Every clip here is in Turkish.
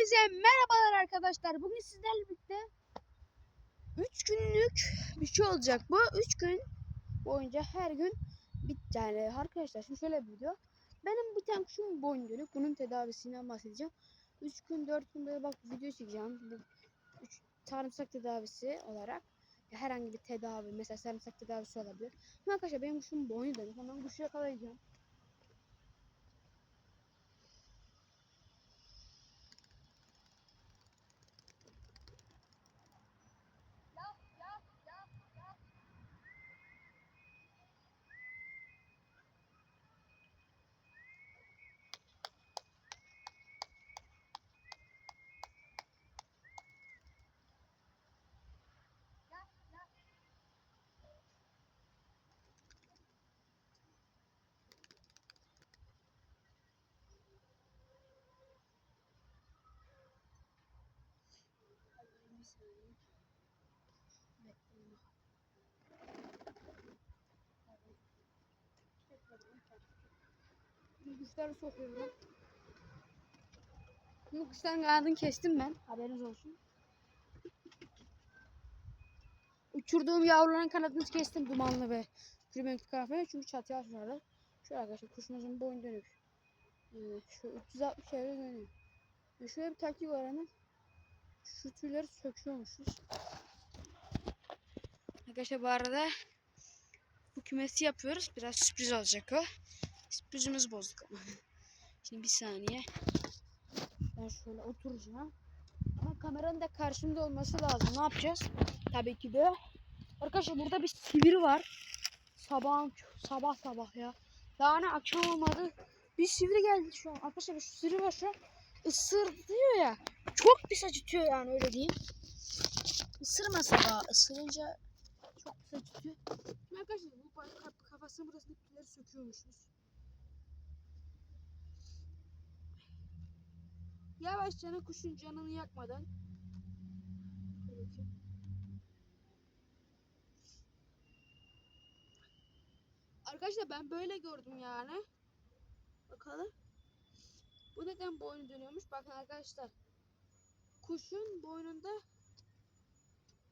Hepinize merhabalar arkadaşlar. Bugün sizlerle birlikte 3 günlük bir şey olacak bu. 3 gün boyunca her gün bir tane arkadaşlar şimdi şöyle bir video. Benim bir tane kuşum boyun dönük. Bunun tedavisinden bahsedeceğim. 3 gün 4 gün böyle bak video çekeceğim. 3 sarımsak tedavisi olarak herhangi bir tedavi mesela sarımsak tedavisi olabilir. Arkadaşlar benim kuşum boynu dönük. Hemen kuşu yakalayacağım. Saniye. Bekleyin. Kuşları sokuyorum. Kuşların kanadını kestim ben. Haberiniz olsun. Uçurduğum yavruların kanadını kestim dumanlı ve rümenkli kahve çünkü çatıya açmışlardı. Şöyle arkadaşlar kuşumuzun boyun dönük. Ee, şu 360 çevre dönüyor. Şöyle bir taktik öğrendim. Şu tüyleri söküyormuşuz. Arkadaşlar bu arada bu kümesi yapıyoruz. Biraz sürpriz olacak o. Sürprizimiz bozduk ama. Şimdi bir saniye. Ben şöyle oturacağım. Ama kameranın da karşımda olması lazım. Ne yapacağız? Tabii ki de. Arkadaşlar burada bir sivri var. Sabah sabah sabah ya. Daha ne akşam olmadı. Bir sivri geldi şu an. Arkadaşlar şu sivri var şu an. Isır diyor ya. Çok pis acıtıyor yani öyle diyeyim. Isırmasa da ısırınca çok pis acıtıyor. Şimdi arkadaşlar bu kaf- kafasının burasını pilleri söküyormuşuz. Yavaşça kuşun canını yakmadan. Arkadaşlar ben böyle gördüm yani. Bakalım. Bu neden boynu dönüyormuş? Bakın arkadaşlar. Kuşun boynunda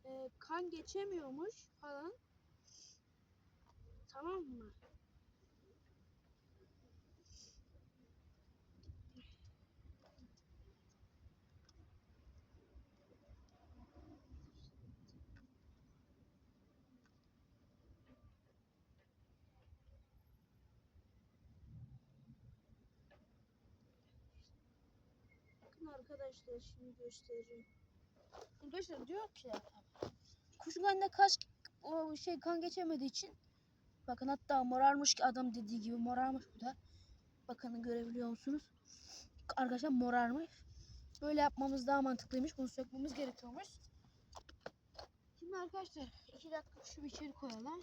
e, kan geçemiyormuş falan. Tamam mı? Bakın arkadaşlar şimdi göstereceğim. Arkadaşlar diyor ki kuşun kanında kaç o şey kan geçemediği için bakın hatta morarmış ki adam dediği gibi morarmış bu da. Bakın görebiliyor musunuz? Arkadaşlar morarmış. Böyle yapmamız daha mantıklıymış. Bunu sökmemiz gerekiyormuş. Şimdi arkadaşlar iki dakika şu içeri koyalım.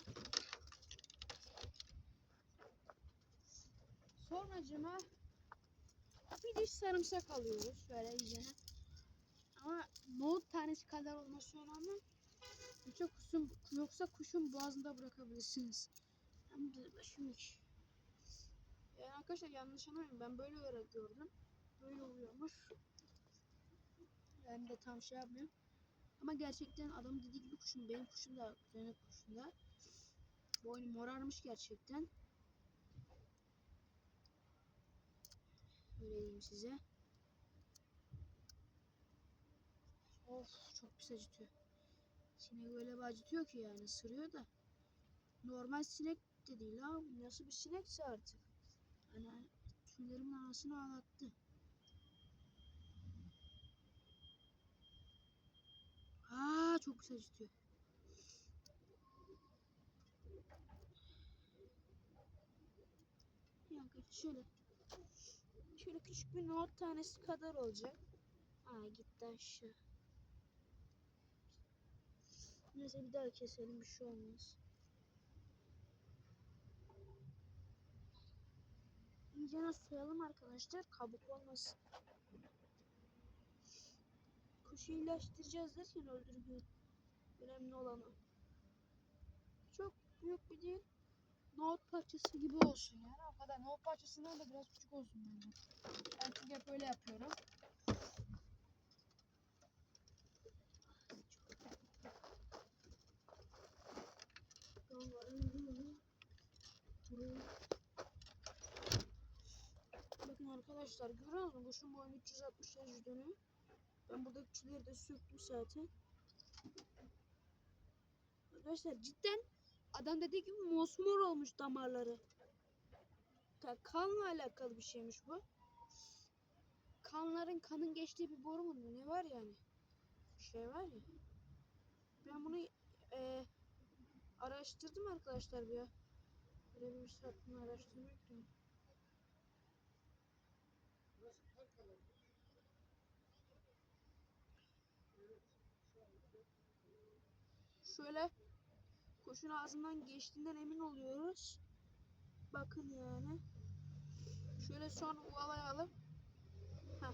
Sonracıma bir diş sarımsak alıyoruz şöyle iyice. Ama nohut tanesi kadar olması önemli. Yoksa kuşun, yoksa kuşun boğazında bırakabilirsiniz. Hem de şimdi. Yani arkadaşlar yanlış anlamayın ben böyle olarak gördüm. Böyle oluyormuş. Ben de tam şey yapmıyorum. Ama gerçekten adam dediği gibi kuşum benim kuşum da benim kuşum da. Boynu morarmış gerçekten. Öyle diyeyim size. Of çok pis acıtıyor. Sinek öyle bir acıtıyor ki yani ısırıyor da. Normal sinek de değil ha. Nasıl bir sinekse artık. Hani tüylerimin anasını ağlattı. Aa çok pis acıtıyor. Yani şöyle Şöyle küçük bir not tanesi kadar olacak. Aa gitti aşağı. Neyse bir daha keselim bir şey olmaz. İyice nasıl arkadaşlar kabuk olmasın. Kuşu iyileştireceğiz derken öldürmüyor. Önemli olan o. Çok büyük bir değil nohut parçası gibi olsun yani. O kadar nohut parçasından da biraz küçük olsun bence. Ben çünkü hep öyle yapıyorum. Bakın arkadaşlar görüyor musunuz? Boşun boyun 360 derece dönüyor. Ben buradaki çileri de söktüm zaten. Arkadaşlar cidden adam dediği gibi mosmor olmuş damarları. Ka- Kanla alakalı bir şeymiş bu. Kanların kanın geçtiği bir boru mu ne var yani? Bir şey var ya. Ben bunu eee araştırdım arkadaşlar bir ya. Böyle bir bunu araştırmak. Şöyle kuşun ağzından geçtiğinden emin oluyoruz. Bakın yani. Şöyle son uvalayalım. Heh.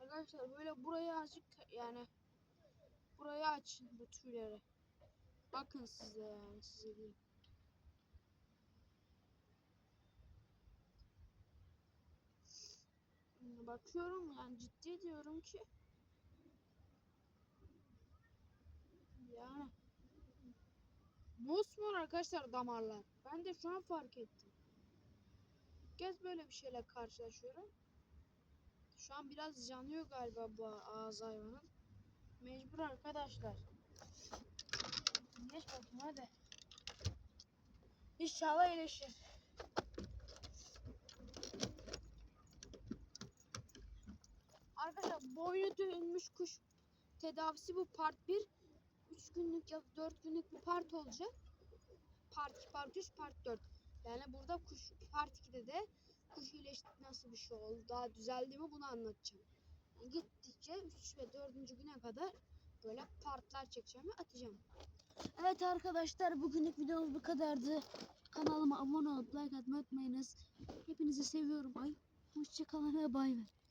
Arkadaşlar böyle buraya azıcık yani buraya açın bu tüyleri. Bakın size yani size diyeyim. Bakıyorum yani ciddi diyorum ki yani mosmor arkadaşlar damarlar. Ben de şu an fark ettim. İlk kez böyle bir şeyle karşılaşıyorum. Şu an biraz yanıyor galiba bu ağız hayvanın. Mecbur arkadaşlar. Geç bakayım hadi. İnşallah iyileşir. Arkadaşlar boynu dönmüş kuş tedavisi bu part 1. 3 günlük ya 4 günlük bir part olacak. Part 2, part 3, part 4. Yani burada kuş part 2'de de kuş iyileşti nasıl bir şey oldu, daha düzeldi mi bunu anlatacağım. Yani gittikçe 3 ve 4. güne kadar böyle partlar çekeceğim ve atacağım. Evet arkadaşlar bugünlük videomuz bu kadardı. Kanalıma abone olup like atmayı unutmayınız. Hepinizi seviyorum. Ay hoşçakalın ve bay bay.